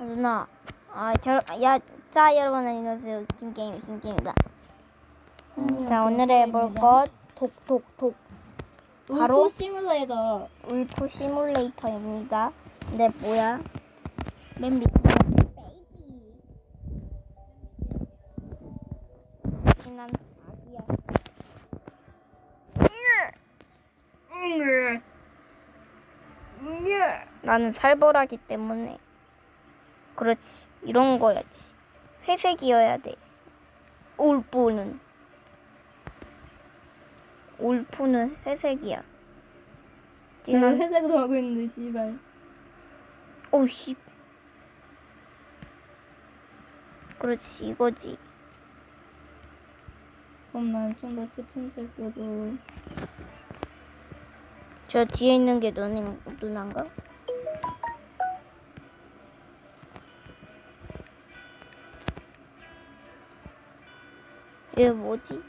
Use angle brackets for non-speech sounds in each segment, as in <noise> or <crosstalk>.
누나. 아, 저, 야, 자, 여러분, 안녕하세요. 김게임, 김게임이다. 음, 자, 오늘 해볼 것, 독, 독, 독. 바로? 바로 시뮬레이터. 울프 시뮬레이터입니다. 근데 뭐야? 맨 밑에. 난 아기야. 나는 살벌하기 때문에. 그렇지. 이런 거야지. 회색이어야 돼. 울프는. 울프는 회색이야. 내가 진한 회색도 하고 있는데 씨발. 오씨. 그렇지 이거지. 그럼 난 좀더 짙은색으로. 저 뒤에 있는 게 누나, 누나인 가? 얘 뭐지?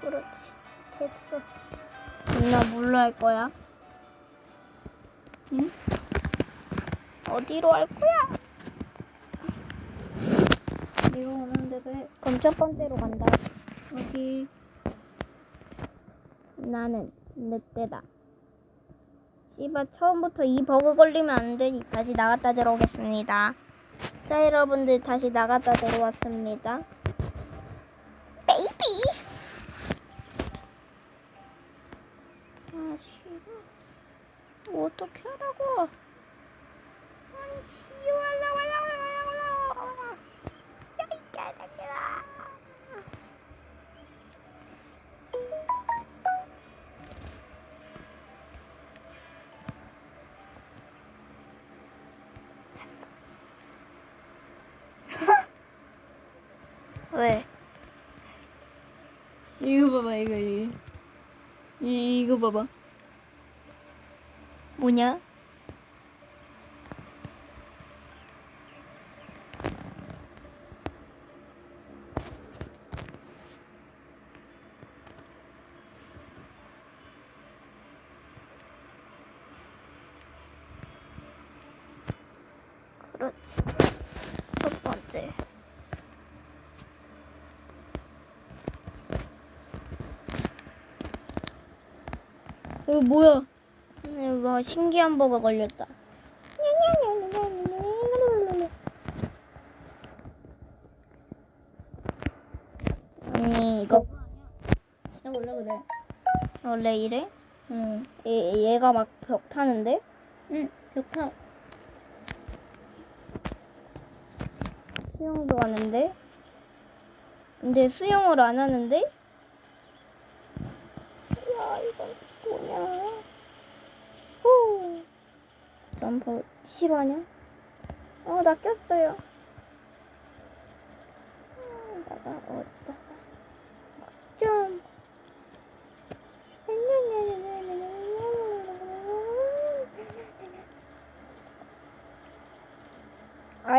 그렇지. 됐어. 누나 뭘로 할 거야? 응? 어디로 할 거야? 대로 해. 그럼 첫 번째로 간다. 여기. 나는 늑대다. 씨발 처음부터 이 버그 걸리면 안 되니 다시 나갔다 들어오겠습니다. 자 여러분들 다시 나갔다 들어왔습니다. 베이비. 아 씨발 뭐 어떻게 하라고? <laughs> 왜? 이거 봐봐 이거 이거. 이 이거 봐봐. 뭐냐? 그렇지. 첫 번째. 이거 뭐야? 이거 뭐 신기한 버거 걸렸다. 아니 이거 나 원래 그래. 원래 이래? 응. 얘, 얘가 막 벽 타는데? 응. 좋다. 수영도 하는데? 근데 수영을 안 하는데? 야 이건 뭐냐? 후. 점프 싫어하냐? 어, 나 꼈어요. 아, 나가 어디다가 좀.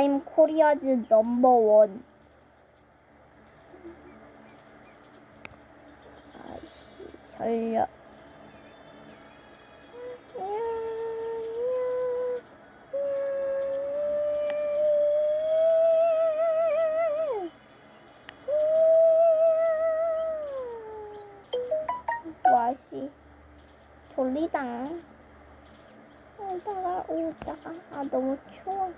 I'm Korea's number one. 아이씨, 전력. 와씨, 졸리당. 오다가 오다가 아 너무 추워.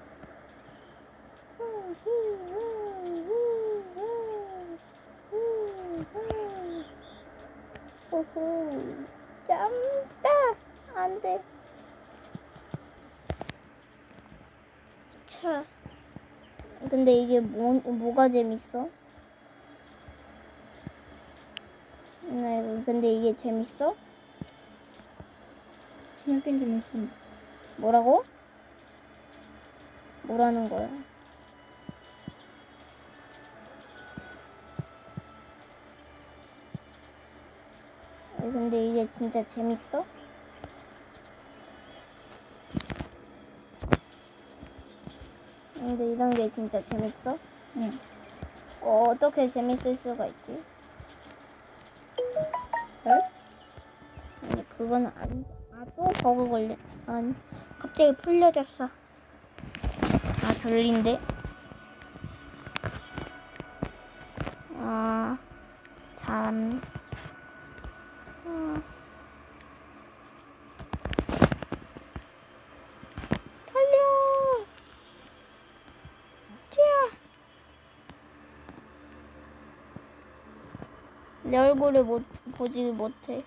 우후, 짬다! 안 돼. 차. 근데 이게 뭐, 뭐가 재밌어? 나 이거, 근데 이게 재밌어? 좀 있음. 뭐라고? 뭐라는 거야? 근데 이게 진짜 재밌어? 근데 이런 게 진짜 재밌어? 응. 어, 어떻게 재밌을 수가 있지? 잘? 아니 그건 아니 아 또 버그 걸려 아니 갑자기 풀려졌어 아 졸린데 내 얼굴을 못 보지 못해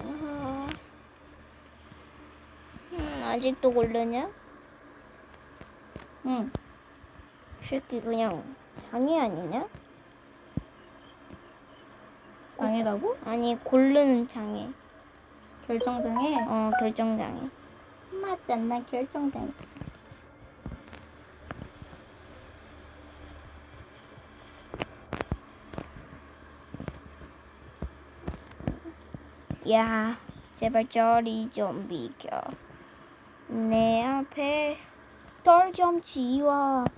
아, 음, 아직도 고르냐? 응. 새끼 그냥 장애 아니냐? 장애라고? 아니 고르는 장애. 결정장애? 어 결정 장애. 맞잖아, 결정장애. 야 제발 저리 좀 비켜. 내 앞에 덜 좀 지워.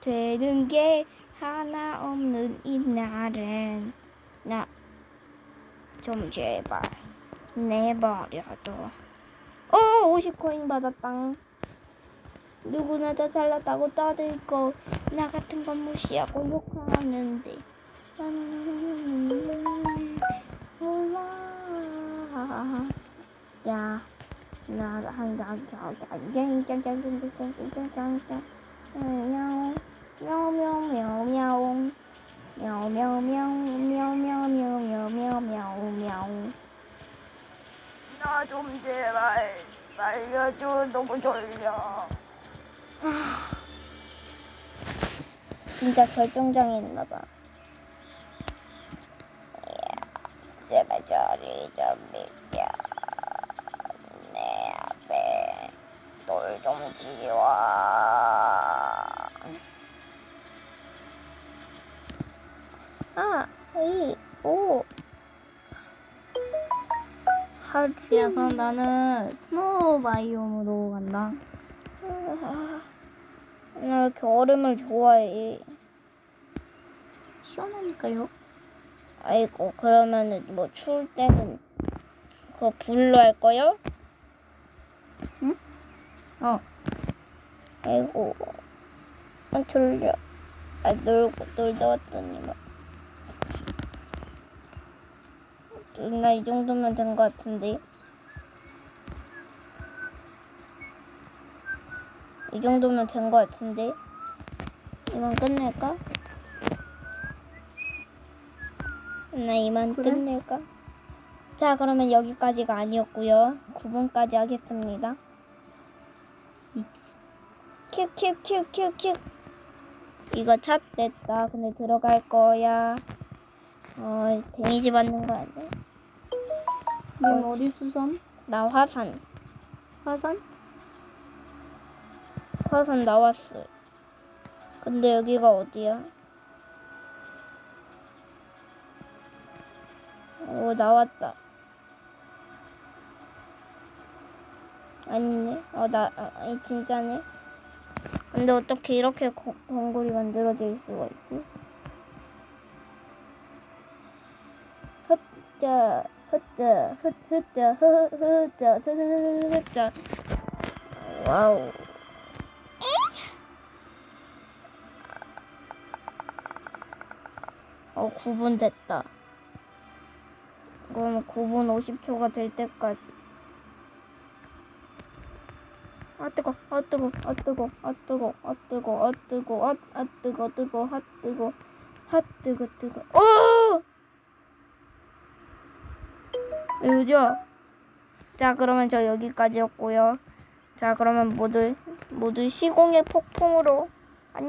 되는 게 하나 없는 이 날엔 나 좀 제발 내버려둬 오 50코인 받았당 누구나 다 잘났다고 떠들고 나 같은 건 무시하고 욕하는데 몰라 야 나 항상 짱짱짱짱짱짱짱짱짱짱 야옹 야옹 야옹 야옹 喵喵喵喵喵喵喵喵喵喵.나 좀 제발 살려줘. 너무 졸려. 진짜 결정장애 있나봐. 제발 저리 좀 비켜. 내 앞에 돌 좀 지워. 아, 에이, 오 하루 야, 그럼 나는 스노우 바이옴으로 간다. 나 이렇게 얼음을 좋아해 시원하니까요. 아이고 그러면은 뭐 추울 때는 그거 불로 할 거요? 어. 아이고 아 졸려 아 놀고 놀다 왔더니만 나이 정도면 된 것 같은데 이 정도면 된 것 같은데 이만 끝낼까? 나 이만 그래? 끝낼까? 자 그러면 여기까지가 아니었고요 9분까지 하겠습니다 큐큐큐큐큐 이거 첫 됐다 근데 들어갈 거야 어 데미지 받는 거 아니야? 님 어, 어디 수선? 나 화산 화산? 화산 나왔어 근데 여기가 어디야? 오 나왔다 아니네 어 나 아, 아니, 진짜네 근데 어떻게 이렇게 거- 건물이 만들어질 수가 있지? 헛자 허 헛자 저저저 헛자 와우. 어 9분 됐다. 그럼 9분 50초가 될 때까지. 아 뜨거 아 뜨거 아 뜨거 아 뜨거 아 뜨거 아 뜨거 아, 아 뜨거 뜨거 아 뜨거 아 뜨거 뜨거. 오 이거죠? 자 그러면 저 여기까지였고요 자 그러면 모두 모두 시공의 폭풍으로